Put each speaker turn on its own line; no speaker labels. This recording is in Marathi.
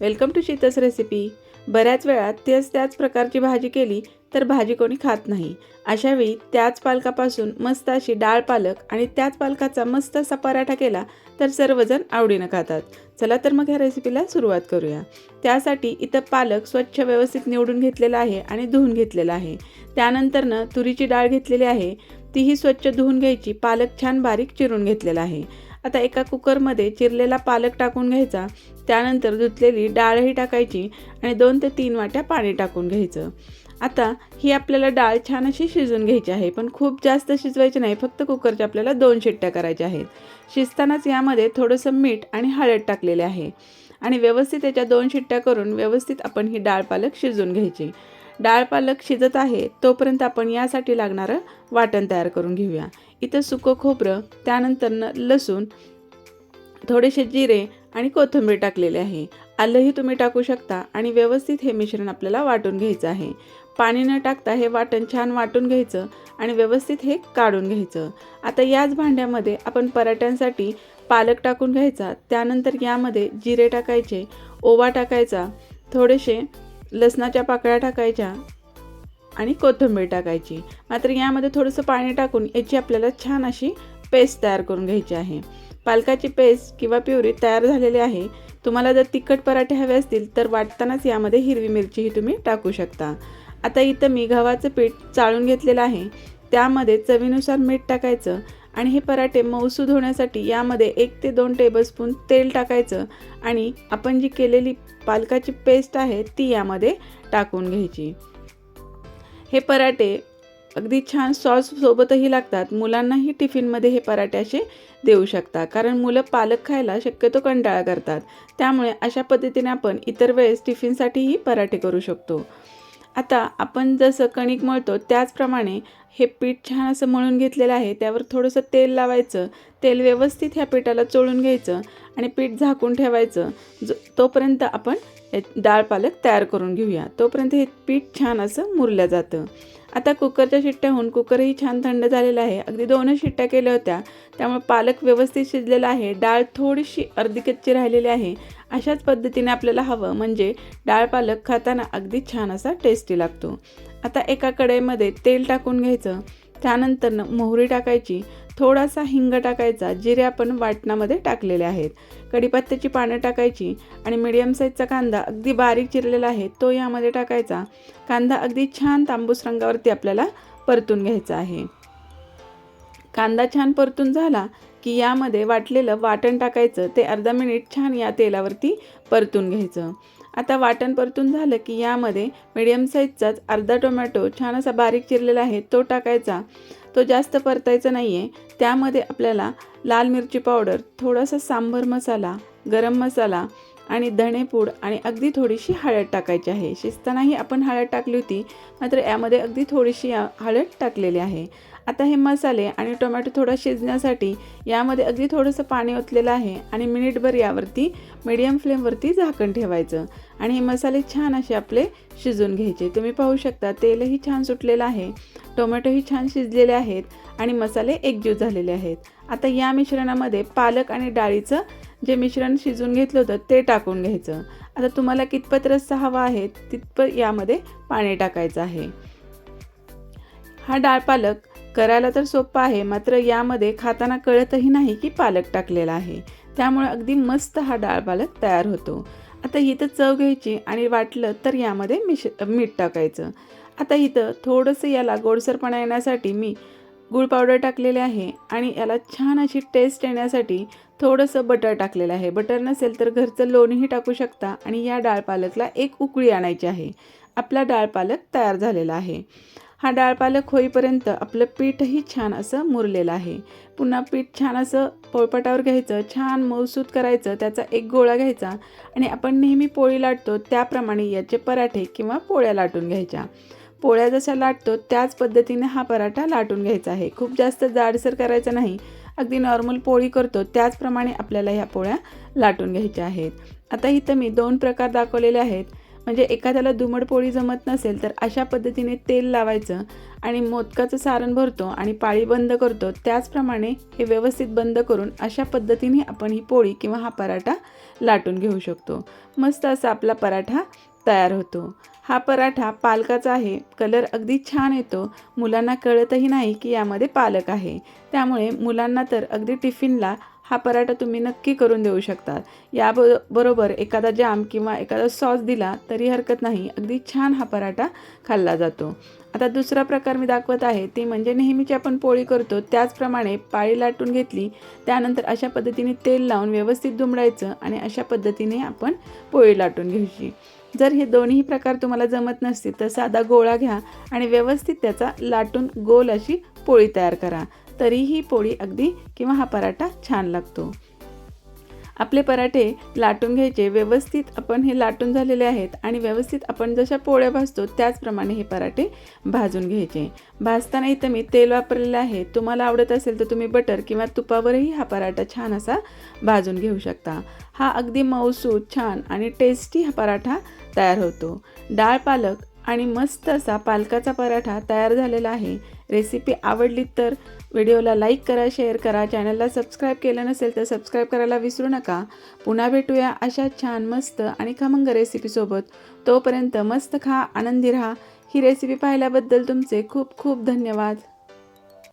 Welcome to शीतस recipe. बऱ्याच वेळा तेच त्याच प्रकारची भाजी केली तर भाजी कोणी खात नाही. अशावेळी त्याच पालकापासून मस्त अशी डाळ पालक आणि त्याच पालकाचा मस्त असा पराठा केला तर सर्वजण आवडीनं खातात. चला तर मग ह्या रेसिपीला सुरुवात करूया. त्यासाठी इथं पालक स्वच्छ व्यवस्थित निवडून घेतलेला आहे आणि धुवून घेतलेला आहे. त्यानंतरनं तुरीची डाळ घेतलेली आहे. तीही स्वच्छ धुवून घ्यायची. पालक छान बारीक चिरून घेतलेला आहे. आता एका कुकरमध्ये चिरलेला पालक टाकून घ्यायचा. त्यानंतर धुतलेली डाळही टाकायची आणि दोन ते तीन वाट्या पाणी टाकून घ्यायचं. आता ही आपल्याला डाळ छान अशी शिजून घ्यायची आहे पण खूप जास्त शिजवायची नाही फक्त कुकरच्या आपल्याला दोन शिट्ट्या करायच्या आहेत. शिजतानाच यामध्ये थोडंसं मीठ आणि हळद टाकलेले आहे. आणि व्यवस्थित याच्या दोन शिट्ट्या करून व्यवस्थित आपण ही डाळ पालक शिजून घ्यायची. डाळ पालक शिजत आहे तोपर्यंत आपण यासाठी लागणारं वाटण तयार करून घेऊया. इथं सुकं खोबरं त्यानंतर लसूण थोडेसे जिरे आणि कोथिंबीर टाकलेले आहे. आलंही तुम्ही टाकू शकता आणि व्यवस्थित हे मिश्रण आपल्याला वाटून घ्यायचं आहे. पाणी न टाकता हे वाटण छान वाटून घ्यायचं आणि व्यवस्थित हे काढून घ्यायचं. आता याच भांड्यामध्ये आपण पराठ्यांसाठी पालक टाकून घ्यायचा त्यानंतर यामध्ये जिरे टाकायचे ओवा टाकायचा थोडेसे लसणाच्या पाकळ्या टाकायच्या आणि कोथिंबीर टाकायची. मात्र यामध्ये थोडंसं पाणी टाकून याची आपल्याला छान अशी पेस्ट तयार करून घ्यायची आहे. पालकाची पेस्ट किंवा प्युरी तयार झालेली आहे. तुम्हाला जर तिखट पराठे हवे असतील तर वाटतानाच यामध्ये हिरवी मिरचीही तुम्ही टाकू शकता. आता इथं मी गव्हाचं पीठ चाळून घेतलेलं आहे. त्यामध्ये चवीनुसार मीठ टाकायचं. आणि हे पराठे मऊसूद होण्यासाठी यामध्ये एक ते दोन टेबलस्पून तेल टाकायचं आणि आपण जी केलेली पालकाची पेस्ट आहे ती यामध्ये टाकून घ्यायची. हे पराठे अगदी छान सॉससोबतही लागतात. मुलांनाही टिफिनमध्ये हे पराठे असे देऊ शकता. कारण मुलं पालक खायला शक्यतो कंटाळा करतात. त्यामुळे अशा पद्धतीने आपण इतर वेळेस टिफिनसाठीही पराठे करू शकतो. आता आपण जसं कणिक मळतो त्याचप्रमाणे हे पीठ छान असं मळून घेतलेलं आहे. त्यावर थोडंसं तेल लावायचं. तेल व्यवस्थित ह्या पिठाला चोळून घ्यायचं आणि पीठ झाकून ठेवायचं. जो तोपर्यंत आपण डाळ पालक तयार करून घेऊया. तोपर्यंत हे पीठ छान असं मुरलं जातं. आता कुकरच्या शिट्ट्याहून कुकरही छान थंड झालेला आहे. अगदी दोनच शिट्ट्या केल्या होत्या. त्यामुळे पालक व्यवस्थित शिजलेला आहे. डाळ थोडीशी अर्धी कच्ची राहिलेली आहे. अशाच पद्धतीने आपल्याला हवं म्हणजे डाळ पालक खाताना अगदी छान असा टेस्टी लागतो. आता एका कढईमध्ये तेल टाकून घ्यायचं. त्यानंतर मोहरी टाकायची. थोडासा हिंग टाकायचा जिरे आपण वाटणामध्ये टाकलेले आहेत. कढीपत्त्याची पानं टाकायची आणि मिडियम साईजचा कांदा अगदी बारीक चिरलेला आहे तो यामध्ये टाकायचा. कांदा अगदी छान तांबूस रंगावरती आपल्याला परतून घ्यायचा आहे. कांदा छान परतून झाला की यामध्ये वाटलेलं वाटण टाकायचं ते अर्धा मिनिट छान या तेलावरती परतून घ्यायचं. आता वाटण परतून झालं की यामध्ये मिडियम साईजचाच अर्धा टोमॅटो छान असा बारीक चिरलेला आहे तो टाकायचा. तो जास्त परतायचा नाही आहे त्यामध्ये आपल्याला लाल मिरची पावडर थोडासा सांबर मसाला गरम मसाला आणि धणेपूड आणि अगदी थोडीशी हळद टाकायची आहे. शिजतानाही आपण हळद टाकली होती मात्र यामध्ये अगदी थोडीशी हळद टाकलेली आहे. आता हे मसाले आणि टोमॅटो थोडा शिजण्यासाठी यामध्ये अगदी थोडंसं पाणी ओतलेलं आहे आणि मिनिटभर यावरती मीडियम फ्लेमवरती झाकण ठेवायचं. आणि हे मसाले छान असे आपले शिजून घ्यायचे. तुम्ही पाहू शकता तेलही छान सुटलेलं आहे. टोमॅटोही छान शिजलेले आहेत आणि मसाले एकजीव झालेले आहेत. आता या मिश्रणामध्ये पालक आणि डाळीचं जे मिश्रण शिजून घेतलं होतं ते टाकून घ्यायचं. आता तुम्हाला कितपत रस्सा हवा आहे तितपत यामध्ये पाणी टाकायचं आहे. हा डाळ पालक करायला तर सोपा आहे मात्र यामध्ये खाताना कळतही नाही की पालक टाकलेला आहे. त्यामुळे अगदी मस्त हा डाळ पालक तयार होतो. आता इथं चव घ्यायची आणि वाटलं तर यामध्ये मिश मीठ टाकायचं. आता इथं थोडंसं याला गोडसरपणा येण्यासाठी मी गूळ पावडर टाकलेले आहे आणि याला छान अशी टेस्ट येण्यासाठी थोडंसं बटर टाकलेलं आहे. बटर नसेल तर घरचं लोणीही टाकू शकता आणि या डाळ पालकला एक उकळी आणायची आहे. आपला डाळ पालक तयार झालेला आहे. हा डाळ पालक होईपर्यंत आपलं पीठही छान असं मुरलेलं आहे. पुन्हा पीठ छान असं पोळपटावर घ्यायचं छान मऊसूत करायचं त्याचा एक गोळा घ्यायचा आणि आपण नेहमी पोळी लाटतो त्याप्रमाणे याचे पराठे किंवा पोळ्या लाटून घ्यायच्या. पोळ्या जशा लाटतो त्याच पद्धतीने हा पराठा लाटून घ्यायचा आहे. खूप जास्त जाडसर करायचा नाही. अगदी नॉर्मल पोळी करतो त्याचप्रमाणे आपल्याला ह्या पोळ्या लाटून घ्यायच्या आहेत. आता इथं मी दोन प्रकार दाखवलेले आहेत. म्हणजे एखाद्याला दुमड पोळी जमत नसेल तर अशा पद्धतीने तेल लावायचं आणि मोदकाचं सारण भरतो आणि पाळी बंद करतो. त्याचप्रमाणे हे व्यवस्थित बंद करून अशा पद्धतीने आपण ही पोळी किंवा हा पराठा लाटून घेऊ शकतो. मस्त असा आपला पराठा तयार होतो. हा पराठा पालकाचा आहे. कलर अगदी छान येतो. मुलांना कळतही नाही की यामध्ये पालक आहे. त्यामुळे मुलांना तर अगदी टिफिनला हा पराठा तुम्ही नक्की करून देऊ शकता. या बरोबर एखादा जाम किंवा एखादा सॉस दिला तरी हरकत नाही. अगदी छान हा पराठा खाल्ला जातो. आता दुसरा प्रकार मी दाखवत आहे. ती म्हणजे नेहमीची आपण पोळी करतो. त्याचप्रमाणे पाळी लाटून घेतली. त्यानंतर अशा पद्धतीने तेल लावून व्यवस्थित दुमडायचं आणि अशा पद्धतीने आपण पोळी लाटून घ्यायची. जर हे दोन्ही प्रकार तुम्हाला जमत नसतील तर साधा गोळा घ्या आणि व्यवस्थित त्याचा लाटून गोल अशी पोळी तयार करा. तरीही पोळी अगदी किंवा हा पराठा छान लागतो. आपले पराठे लाटून घ्यायचे. व्यवस्थित आपण हे लाटून झालेले आहेत आणि व्यवस्थित आपण जशा पोळ्या भाजतो त्याचप्रमाणे हे पराठे भाजून घ्यायचे. भाजताना इथं मी तेल वापरलेलं आहे. तुम्हाला आवडत असेल तर तुम्ही बटर किंवा तुपावरही हा पराठा छान असा भाजून घेऊ शकता. हा अगदी मऊसूत छान आणि टेस्टी हा पराठा तयार होतो. डाळ पालक आणि मस्त असा पालकाचा पराठा तयार झालेला आहे. रेसिपी आवडली तर व्हिडिओला लाईक करा शेअर करा चॅनलला सबस्क्राईब केलं नसेल तर सबस्क्राईब करायला विसरू नका. पुन्हा भेटूया अशा छान मस्त आणि खमंग रेसिपीसोबत तोपर्यंत मस्त खा आनंदी राहा. ही रेसिपी पाहिल्याबद्दल तुमचे खूप खूप धन्यवाद.